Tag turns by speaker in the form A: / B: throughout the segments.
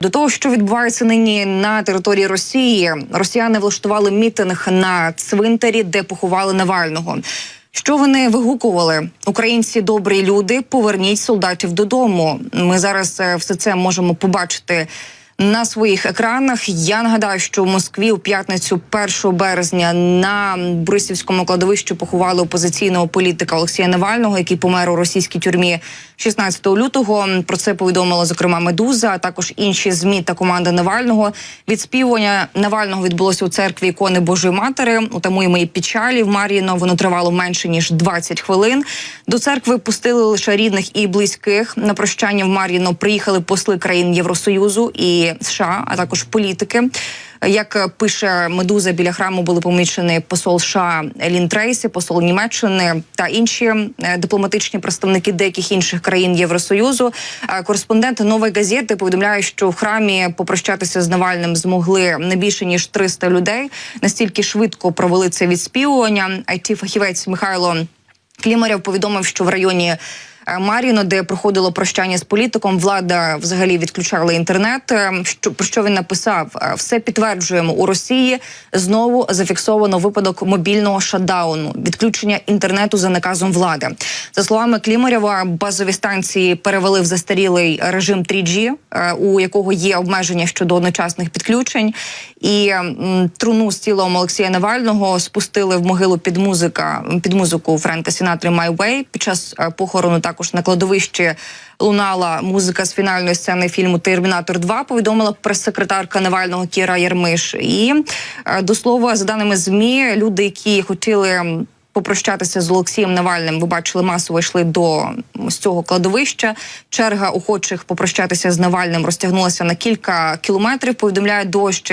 A: До того, що відбувається нині на території Росії, росіяни влаштували мітинг на цвинтарі, де поховали Навального. Що вони вигукували? Українці добрі люди, поверніть солдатів додому. Ми зараз е, все це можемо побачити на своїх екранах. Я нагадаю, що в Москві у п'ятницю, 1 березня, на Борисівському кладовищі поховали опозиційного політика Олексія Навального, який помер у російській тюрмі 16 лютого. Про це повідомила зокрема Медуза, а також інші змі та команда Навального. Відспівування Навального відбулося у церкві ікони Божої Матері. У тамуємо і печалі в Мар'їно. Воно тривало менше ніж 20 хвилин. До церкви пустили лише рідних і близьких. На прощання в Мар'їно приїхали посли країн Євросоюзу і США, а також політики. Як пише Медуза, біля храму були помічені посол США Лін Трейсі, посол Німеччини та інші е, дипломатичні представники деяких інших країн Євросоюзу. Е, Кореспондент нової газети повідомляє, що в храмі попрощатися з Навальним змогли не більше ніж 300 людей. Настільки швидко провели це відспівування. it фахівець Михайло Клімарєв повідомив, що в районі. Е, Маріно, де проходило прощання з політиком, влада взагалі відключала інтернет. Е, Що про що він написав? Е, Все підтверджуємо у Росії. Знову зафіксовано випадок мобільного шатдауну, відключення інтернету за наказом влади. За словами Клімарєва, базові станції перевели в застарілий режим 3G, е, у якого є обмеження щодо одночасних підключень. І труну з тілом Олексія Навального спустили в могилу під музика під музику Френка Сінатри «My Way». Під час похорону також на кладовищі лунала музика з фінальної сцени фільму Термінатор 2 Повідомила прес-секретарка Навального Кіра Єрмиш. І е, до слова, за даними змі, люди, які хотіли. Попрощатися з Олексієм Навальним, ви бачили, масово йшли до ось цього кладовища. Черга охочих попрощатися з Навальним розтягнулася на кілька кілометрів. Повідомляє дощ.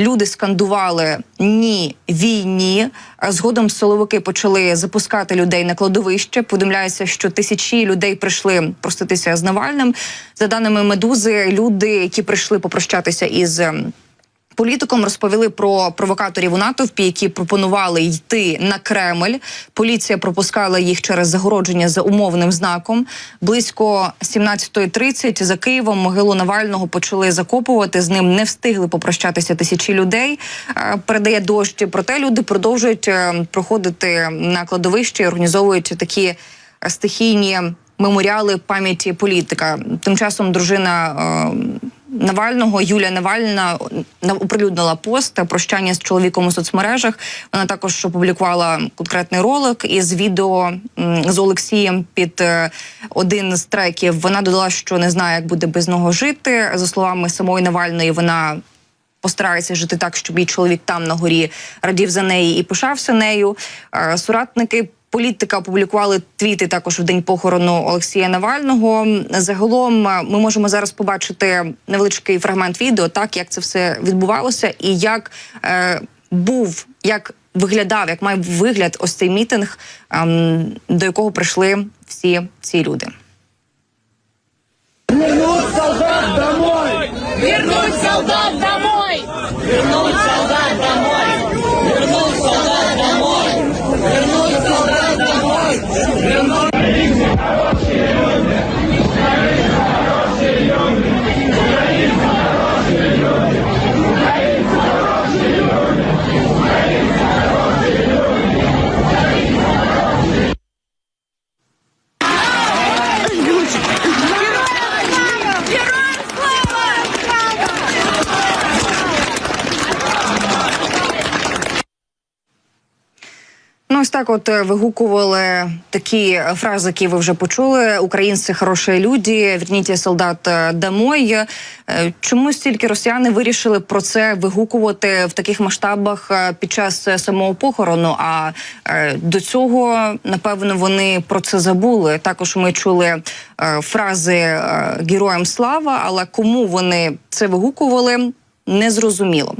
A: Люди скандували ні війні. Згодом силовики почали запускати людей на кладовище. Повідомляється, що тисячі людей прийшли проститися з Навальним. За даними медузи, люди, які прийшли попрощатися із. Політиком розповіли про провокаторів у натовпі, які пропонували йти на Кремль. Поліція пропускала їх через загородження за умовним знаком. Близько 17.30 за Києвом могилу Навального почали закопувати. З ним не встигли попрощатися тисячі людей. Е, Передає дощ. Проте люди продовжують е, проходити на кладовище, і організовують такі е, стихійні меморіали пам'яті політика. Тим часом дружина. Навального Юлія Навальна на- оприлюднила пост прощання з чоловіком у соцмережах. Вона також опублікувала конкретний ролик із відео з Олексієм під е, один з треків. Вона додала, що не знає, як буде без нього жити. За словами самої Навальної, вона постарається жити так, щоб її чоловік там на горі радів за неї і пишався нею. Е, Соратники політика опублікували твіти також в день похорону Олексія Навального. Загалом е, ми можемо зараз побачити невеличкий фрагмент відео, так як це все відбувалося, і як е, був як. Виглядав, як має вигляд ось цей мітинг, ем, до якого прийшли всі ці люди.
B: Вернуть солдат домой!
C: Вернуть солдат домой!
B: Вернуть солдат домой! Вернуть солдат домой! Вернуть солдат домой! Вернуть...
C: Героям слава!
A: Ну, ось так, от е, вигукували такі фрази, які ви вже почули. Українці хороші люди, верніть солдат е, домой. Е, Чому стільки росіяни вирішили про це вигукувати в таких масштабах е, під час е, самого похорону? А е, до цього напевно вони про це забули. Також ми чули е, фрази е, героям слава, але кому вони це вигукували, незрозуміло.